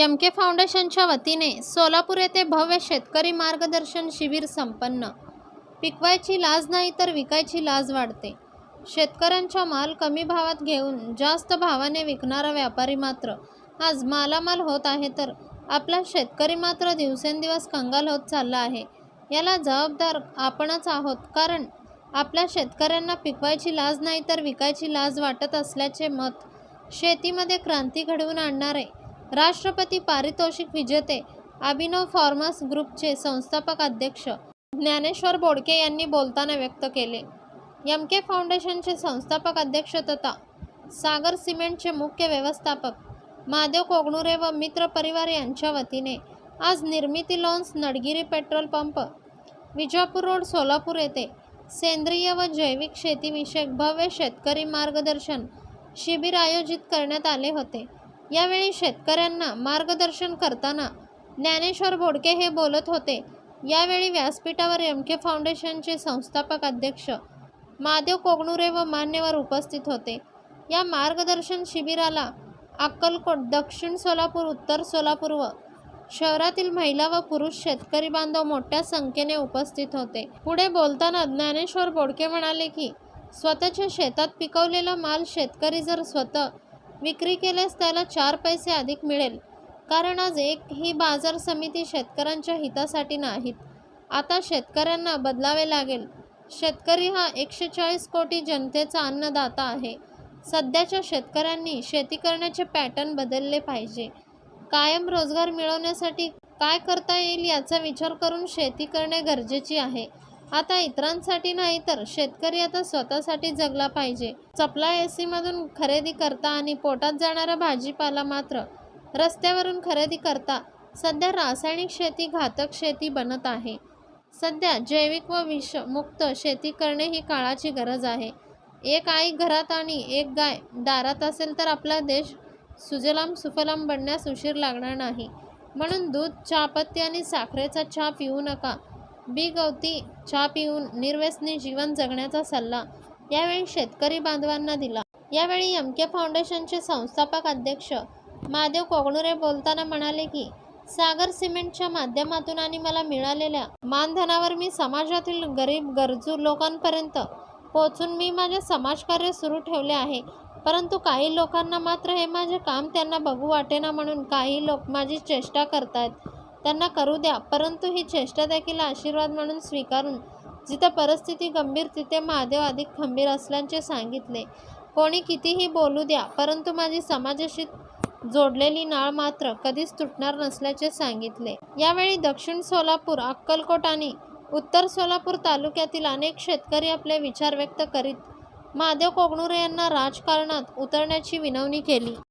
M के फाउंडेशनच्या वतीने सोलापूर येथे भव्य शेतकरी मार्गदर्शन शिबिर संपन्न. पिकवायची लाज नाही तर विकायची लाज वाढते. शेतकऱ्यांचा माल कमी भावात घेऊन जास्त भावाने विकणारा व्यापारी मात्र आज मालामाल होत आहे तर आपला शेतकरी मात्र दिवसेंदिवस कंगाल होत चालला आहे. याला जबाबदार आपणच आहोत कारण आपल्या शेतकऱ्यांना पिकवायची लाज नाही तर विकायची लाज वाटत असल्याचे मत शेतीमध्ये क्रांती घडवून आणणारे राष्ट्रपती पारितोषिक विजेते अभिनव फार्मर्स ग्रुपचे संस्थापक अध्यक्ष ज्ञानेश्वर बोडके यांनी बोलताना व्यक्त केले. एम के फाउंडेशनचे संस्थापक अध्यक्ष तथा सागर सिमेंटचे मुख्य व्यवस्थापक महादेव कोगणुरे व मित्र परिवार यांच्या वतीने आज Nirmiti lawns Nadgiri petrol pump Vijapur road Solapur येथे सेंद्रिय व जैविक शेतीविषयक भव्य शेतकरी मार्गदर्शन शिबिर आयोजित करण्यात आले होते. यावेळी शेतकऱ्यांना मार्गदर्शन करताना ज्ञानेश्वर बोडके हे बोलत होते. यावेळी व्यासपीठावर एम के फाउंडेशनचे संस्थापक अध्यक्ष महादेव कोगणुरे व मान्यवर उपस्थित होते. या मार्गदर्शन शिबिराला अक्कलकोट दक्षिण सोलापूर उत्तर सोलापूर व शहरातील महिला व पुरुष शेतकरी बांधव मोठ्या संख्येने उपस्थित होते. पुढे बोलताना ज्ञानेश्वर बोडके म्हणाले की स्वतःच्या शेतात पिकवलेला माल शेतकरी जर स्वतः विक्री केल्यास त्याला चार पैसे अधिक मिळेल. कारण आज एक ही बाजार समिती शेतकऱ्यांच्या हितासाठी नाहीत. आता शेतकऱ्यांना बदलावे लागेल. शेतकरी हा एकशे चाळीस कोटी जनतेचा अन्नदाता आहे. सध्याच्या शेतकऱ्यांनी शेती करण्याचे पॅटर्न बदलले पाहिजे. कायम रोजगार मिळवण्यासाठी काय करता येईल याचा विचार करून शेती करणे गरजेची आहे. आता इतरांसाठी नाही तर शेतकरी आता स्वतःसाठी जगला पाहिजे. चपला ए सीमधून खरेदी करता आणि पोटात जाणारा भाजीपाला मात्र रस्त्यावरून खरेदी करता सध्या रासायनिक शेती घातक शेती बनत आहे. सध्या जैविक व विषमुक्त शेती करणे ही काळाची गरज आहे. एक आई घरात आणि एक गाय दारात असेल तर आपला देश सुजलाम सुफलाम बनण्यास उशीर लागणार नाही. म्हणून दूध चहापत्ती आणि साखरेचा चहा पिऊ नका. बी गवती चहा पिऊन निर्व्यसनी जीवन जगण्याचा सल्ला यावेळी शेतकरी बांधवांना दिला. यावेळी एम के फाउंडेशनचे संस्थापक अध्यक्ष महादेव कोगणुरे बोलताना म्हणाले की सागर सिमेंटच्या माध्यमातून आणि मला मिळालेल्या मानधनावर मी समाजातील गरीब गरजू लोकांपर्यंत पोहोचून मी माझे समाजकार्य सुरू ठेवले आहे. परंतु काही लोकांना मात्र हे माझे काम त्यांना बघू वाटेना म्हणून काही लोक माझी चेष्टा करतायत. त्यांना करू द्या. परंतु ही चेष्टा देखील आशीर्वाद म्हणून स्वीकारून जिथं परिस्थिती गंभीर तिथे महादेव अधिक खंबीर असल्याचे सांगितले. कोणी कितीही बोलू द्या परंतु माझी समाजाशी जोडलेली नाळ मात्र कधीच तुटणार नसल्याचे सांगितले. यावेळी दक्षिण सोलापूर अक्कलकोट आणि उत्तर सोलापूर तालुक्यातील अनेक शेतकरी आपले विचार व्यक्त करीत महादेव कोगणुरे यांना राजकारणात उतरण्याची विनवणी केली.